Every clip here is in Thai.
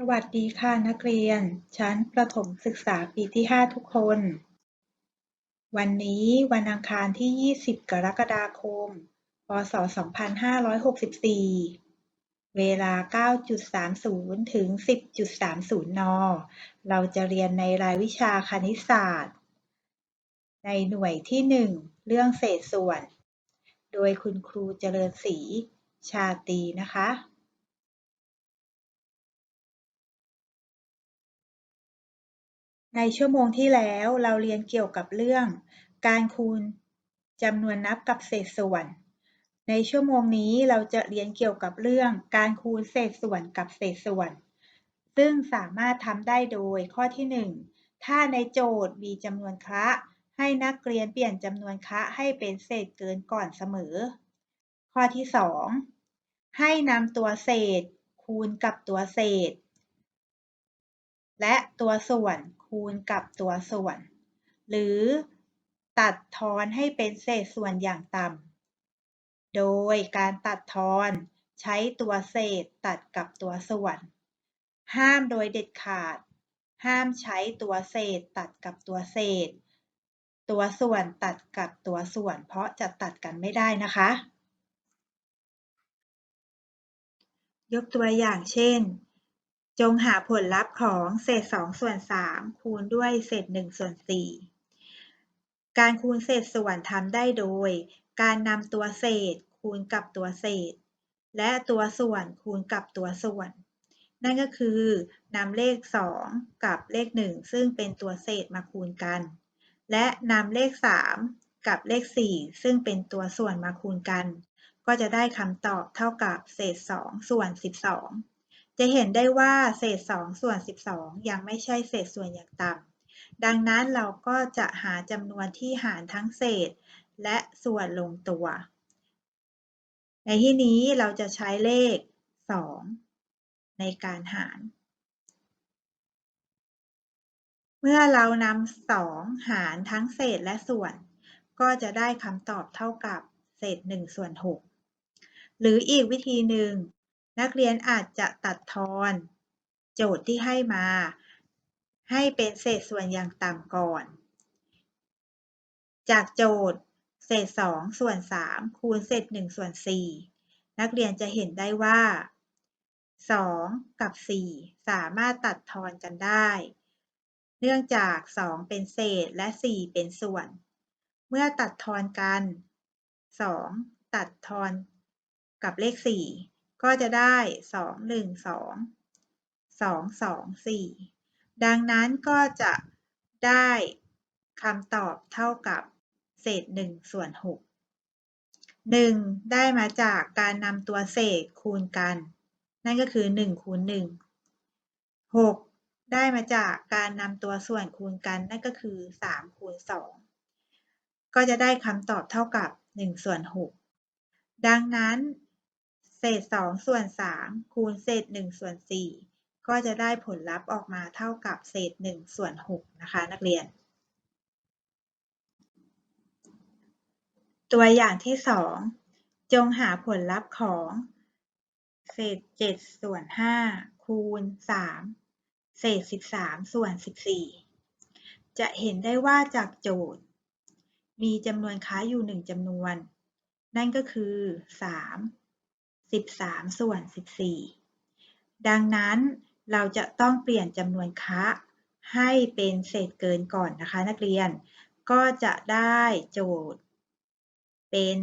สวัสดีค่ะนักเรียน ชั้นประถมศึกษาปีที่ 5 ทุกคน วันนี้วันอังคารที่ 20 กรกฎาคม พศ 2564 เวลา 9.30 ถึง 10.30 น เราจะเรียนในรายวิชาคณิตศาสตร์ ในหน่วยที่ 1 เรื่องเศษส่วน โดยคุณครูเจริญศรีชาตีนะคะ ในชั่วโมงที่แล้วเราเรียนเกี่ยวกับเรื่อง การคูณจำนวนนับกับเศษส่วน ในชั่วโมงนี้เราจะเรียนเกี่ยวกับเรื่อง การคูณเศษส่วนกับเศษส่วน ซึ่งสามารถทำได้โดยข้อที่ 1 ถ้าในโจทย์มีจำนวนคละ ให้นักเรียนเปลี่ยนจำนวนคละให้เป็นเศษเกินก่อนเสมอ ข้อที่ 2 ให้นำตัวเศษ คูณกับตัวเศษ และตัวส่วน คูณกับตัวส่วน หรือตัดทอนให้เป็นเศษส่วนอย่างต่ำ โดยการตัดทอนใช้ตัวเศษตัดกับตัวส่วน ห้ามโดยเด็ดขาด ห้ามใช้ตัวเศษตัดกับตัวเศษ ตัวส่วนตัดกับตัวส่วน เพราะจะตัดกันไม่ได้นะคะ ยกตัวอย่างเช่น จงหาผลลัพธ์ของเศษ2ส่วน3คูณด้วยเศษ1ส่วน4การคูณเศษส่วนทำได้โดย การนำตัวเศษคูณกับตัวเศษ และตัวส่วนคูณกับตัวส่วน นั่นก็คือนำเลข 2 กับเลข 1 ซึ่งเป็นตัวเศษมาคูณกัน และนำเลข 3 กับเลข 4 ซึ่งเป็นตัวส่วนมาคูณกัน ก็จะได้คำตอบเท่ากับเศษ 2 ส่วน 12 จะเห็นได้ว่าเศษ 2 ส่วน 12 ยังไม่ใช่เศษส่วนอย่างต่ำ ดังนั้นเราก็จะหาจำนวนที่หารทั้งเศษ และส่วนลงตัว ในที่นี้เราจะใช้เลข 2 ในการหาร เมื่อเรานำ2 หารทั้งเศษและส่วน ก็จะได้คำตอบเท่ากับเศษ 1 ส่วน 6 หรืออีกวิธีหนึ่ง นักเรียนอาจจะตัดทอน โจทย์ที่ให้มา ให้เป็นเศษส่วนอย่างต่ำก่อน จากโจทย์ เศษ 2 ส่วน 3 คูณเศษ 1 ส่วน 4 นักเรียนจะเห็นได้ว่า 2 กับ 4 สามารถตัดทอนกันได้ เนื่องจาก 2 เป็นเศษและ 4 เป็นส่วน เมื่อตัดทอนกัน 2 ตัดทอนกับเลข 4 ก็จะได้ 2 1 2 2 2 4 ดังนั้นก็จะได้คำตอบเท่ากับเศษ1ส่วน6 1 ได้มาจากการนำตัวเศษคูณกัน นั่นก็คือ 1 คูณ 1 6 ได้มาจากการนำตัวส่วนคูณกัน นั่นก็คือ 3 คูณ 2 ก็จะได้คำตอบเท่ากับ1ส่วน6 ดังนั้น เศษ2ส่วน3คูณเศษ1ส่วน4ก็จะได้ผลลัพธ์ออกมาเท่ากับเศษ1ส่วน6นะคะนักเรียน ตัวอย่างที่2จงหาผลลัพธ์ของเศษ7ส่วน5คูณ3เศษ13ส่วน14จะเห็นได้ว่าจากโจทย์ มีจำนวนค้าอยู่1จำนวน นั่นก็คือ3 13 ส่วน 14 ดังนั้นเราจะต้องเปลี่ยนจำนวนคะให้เป็นเศษเกินก่อนนะคะนักเรียน ก็จะได้โจทย์ เป็น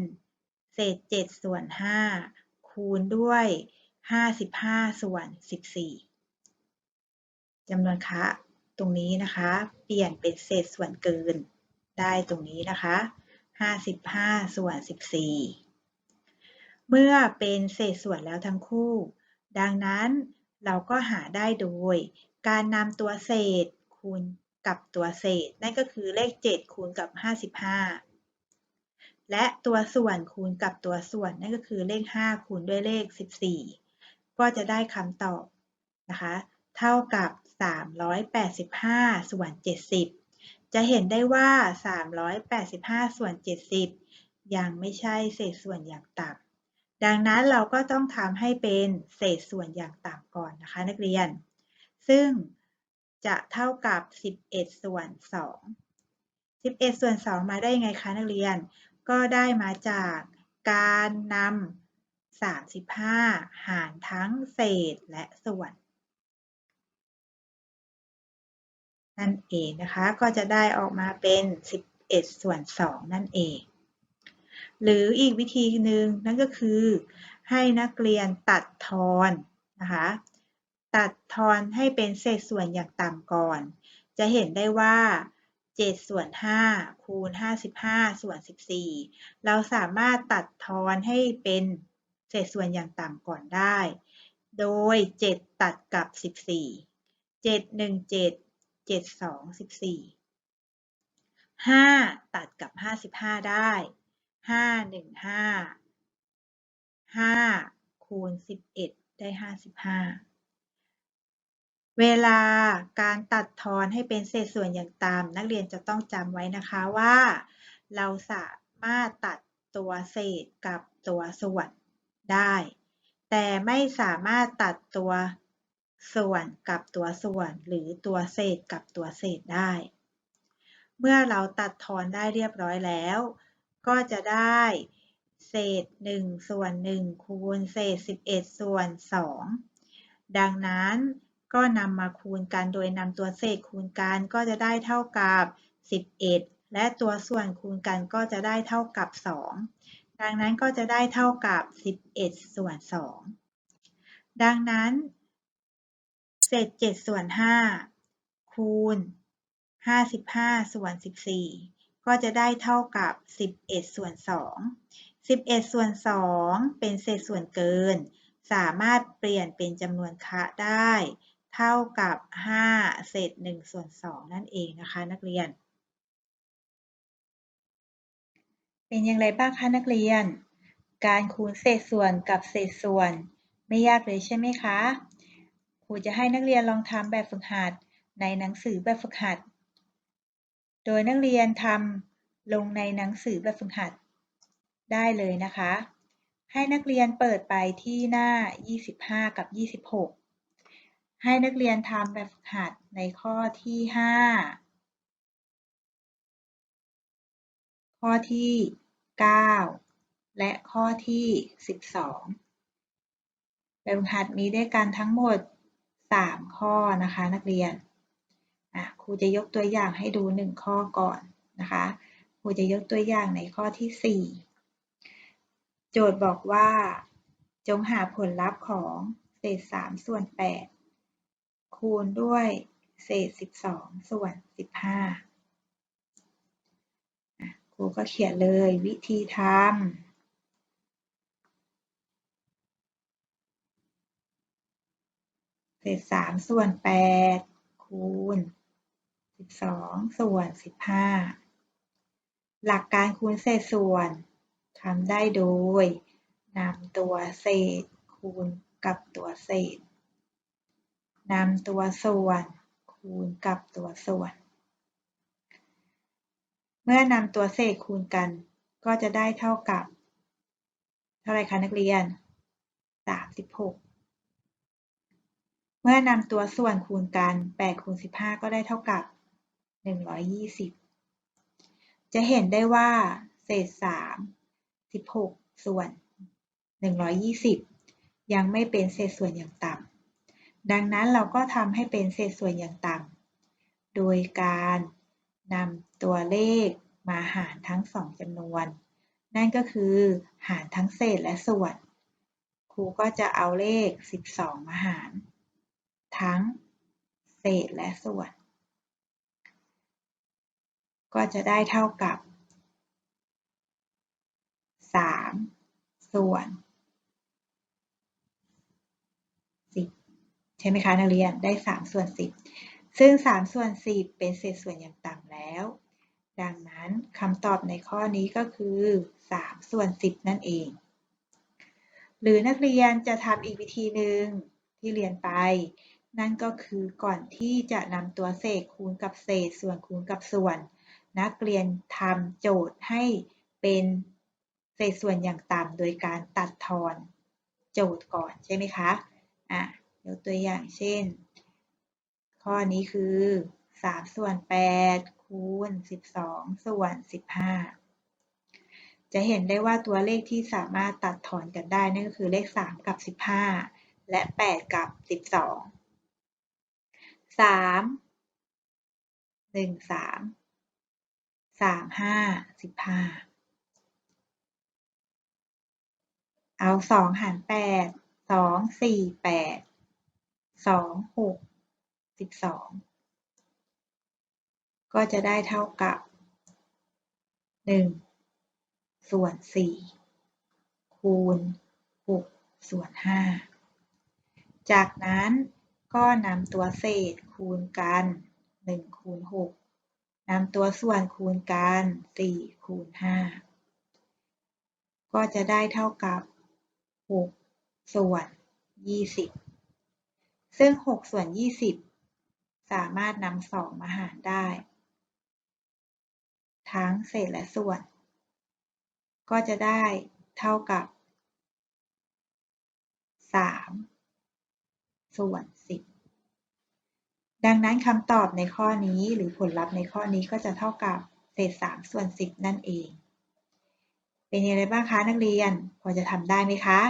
เศษ 7 ส่วน 5 คูณด้วย 55 ส่วน 14จำนวนคะตรงนี้นะคะ เปลี่ยนเป็นเศษส่วนเกิน ได้ตรงนี้นะคะ 55 ส่วน 14 เมื่อเป็นเศษส่วนแล้วทั้งคู่ ดังนั้นเราก็หาได้โดย การนำตัวเศษคูณกับตัวเศษ นั่นก็คือเลข 7 คูณกับ 55 และตัวส่วนคูณกับตัวส่วน นั่นก็คือเลข 5 คูณด้วยเลข 14 ก็จะได้คำตอบนะคะ เท่ากับ 385 ส่วน 70 จะเห็นได้ว่า 385 ส่วน 70 ยังไม่ใช่เศษส่วนอย่างต่ำ ดังนั้นเราก็ต้องทำให้เป็นเศษส่วนอย่างต่ำก่อนนะคะนักเรียน ซึ่งจะเท่ากับ 11 ส่วน 2 11 ส่วน 2 มาได้ยังไงคะนักเรียน ก็ได้มาจากการนำ35 หารทั้งเศษและส่วน นั่นเองนะคะ ก็จะได้ออกมาเป็น 11 ส่วน 2 นั่นเอง หรืออีกวิธีหนึ่งนั่นก็คือ ให้นักเรียนตัดทอนนะคะตัดทอนให้เป็นเศษส่วนอย่างต่ำก่อน จะเห็นได้ว่า7ส่วน5คูณ55 ส่วน 14 เราสามารถตัดทอนให้เป็นเศษส่วนอย่างต่ำก่อนได้ โดย 7 ตัดกับ 14 7 1 7 7 2 14 5 ตัดกับ 55 ได้ 5 1 5 5คูณ11ได้55เวลาการตัดทอนให้เป็นเศษส่วนอย่างต่ำนักเรียนจะต้องจำไว้นะคะว่า เราสามารถตัดตัวเศษกับตัวส่วนได้ แต่ไม่สามารถตัดตัวส่วนกับตัวส่วน หรือตัวเศษกับตัวเศษได้ เมื่อเราตัดทอนได้เรียบร้อยแล้ว ก็จะได้เศษ 1 ส่วน 1 คูณเศษ 11 ส่วน 2 ดังนั้นก็นำมาคูณกันโดยนำตัวเศษคูณกันก็จะได้เท่ากับ 11 และตัวส่วนคูณกันก็จะได้เท่ากับ 2 ดังนั้นก็จะได้เท่ากับ 11 ส่วน 2 ดังนั้น เศษ 7 ส่วน 5 คูณ 55 ส่วน 14 ก็จะได้เท่ากับ 11 ส่วน 2 11 ส่วน 2 เป็นเศษส่วนเกิน สามารถเปลี่ยนเป็นจำนวนคะได้ เท่ากับ 5 เศษ 1 ส่วน 2 นั่นเองนะคะ นักเรียน เป็นอย่างไรบ้างคะนักเรียน การคูณเศษส่วนกับเศษส่วน ไม่ยากเลยใช่ไหมคะ ครูจะให้นักเรียนลองทำแบบฝึกหัดในหนังสือแบบฝึกหัด โดยนักเรียนทำลงในหนังสือแบบฝึกหัดได้เลยนะคะ ให้นักเรียนเปิดไปที่หน้า 25 กับ 26 ให้นักเรียนทำแบบฝึกหัดในข้อที่ 5 ข้อที่ 9 และข้อที่ 12 แบบฝึกหัดมีด้วยกันทั้งหมด 3 ข้อนะคะนักเรียน ครูจะยกตัวอย่างให้ดู 1 ข้อก่อนนะคะครูจะยกตัวอย่างในข้อที่ 4 โจทย์บอกว่า จงหาผลลัพธ์ของเศษ 3 ส่วน 8 คูณด้วยเศษ 12 ส่วน 15 ครูก็เขียนเลยวิธีทำเศษ3ส่วน8คูณ 12 ส่วน 15 หลักการคูณเศษส่วนทำได้โดยนำตัวเศษคูณกับตัวเศษนำตัวส่วนคูณกับตัวส่วน เมื่อนำตัวเศษคูณกัน ก็จะได้เท่ากับ เท่าไรคะนักเรียน 36 เมื่อนำตัวส่วนคูณกัน8คูณ15 ก็ได้เท่ากับ 120 จะเห็นได้ว่า เศษ 3 16 ส่วน 120 ยังไม่เป็นเศษส่วนอย่างต่ำดังนั้นเราก็ทำให้เป็นเศษส่วนอย่างต่ำโดยการนำตัวเลขมาหารทั้งสองจำนวน นั่นก็คือหารทั้งเศษและส่วน ครูก็จะเอาเลข 12 มาหาร ทั้งเศษและส่วน ก็จะได้เท่ากับ 3 ส่วนช่ไหมคะนักเรียนได้ 3 ส่วน 10 ซึ่ง 3 ส่วน 10 เป็นเศษส่วนอย่างต่ำแล้ว ดังนั้นคำตอบในข้อนี้ก็คือ 3 ส่วน 10 นั่นเอง หรือนักเรียนจะทำอีกวิธีหนึ่งที่เรียนไปนั่นก็คือก่อนที่จะนำตัวเศษคูณกับเศษส่วนคูณกับส่วน นักเรียนทำโจทย์ให้เป็นเศษส่วนอย่างต่ำโดยการตัดทอนโจทย์ก่อนใช่ไหมคะอะยกตัวอย่างเช่น ข้อนี้คือ 3 ส่วน 8 คูณ 12 ส่วน 15 จะเห็นได้ว่าตัวเลขที่สามารถตัดถอนกันได้นั่นก็คือเลข 3 กับ 15 และ 8 กับ 12 3 1 3 สามห้าสิบห้าเอาสองหารแปดสองสี่แปดสองหกสิบสองก็จะได้เท่ากับหนึ่งส่วนสี่คูณหกส่วนห้าจากนั้นก็นำตัวเศษคูณกันหนึ่งคูณหก นำตัวส่วนคูณกัน4คูณ5ก็จะได้เท่ากับ 6 ส่วน 20 ซึ่ง 6 ส่วน 20 สามารถนำ2มาหารได้ ทั้งเศษและส่วน ก็จะได้เท่ากับ 3 ส่วน 10 ดังนั้นคำตอบในข้อนี้หรือผลลัพธ์ในข้อนี้ก็จะเท่ากับเศษ3ส่วน10 นั่นเอง เป็นยังไงบ้างคะนักเรียนพอจะทำได้ไหมคะ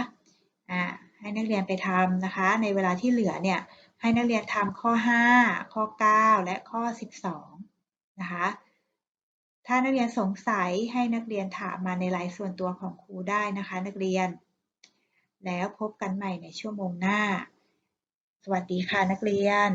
อ่าให้นักเรียนไปทำนะคะ ในเวลาที่เหลือเนี่ยให้นักเรียนทำข้อ 5 ข้อ 9 และข้อ 12 นะคะ ถ้านักเรียนสงสัยให้นักเรียนถามมาในไลน์ส่วนตัวของครูได้นะคะ นักเรียน แล้วพบกันใหม่ในชั่วโมงหน้า สวัสดีค่ะนักเรียน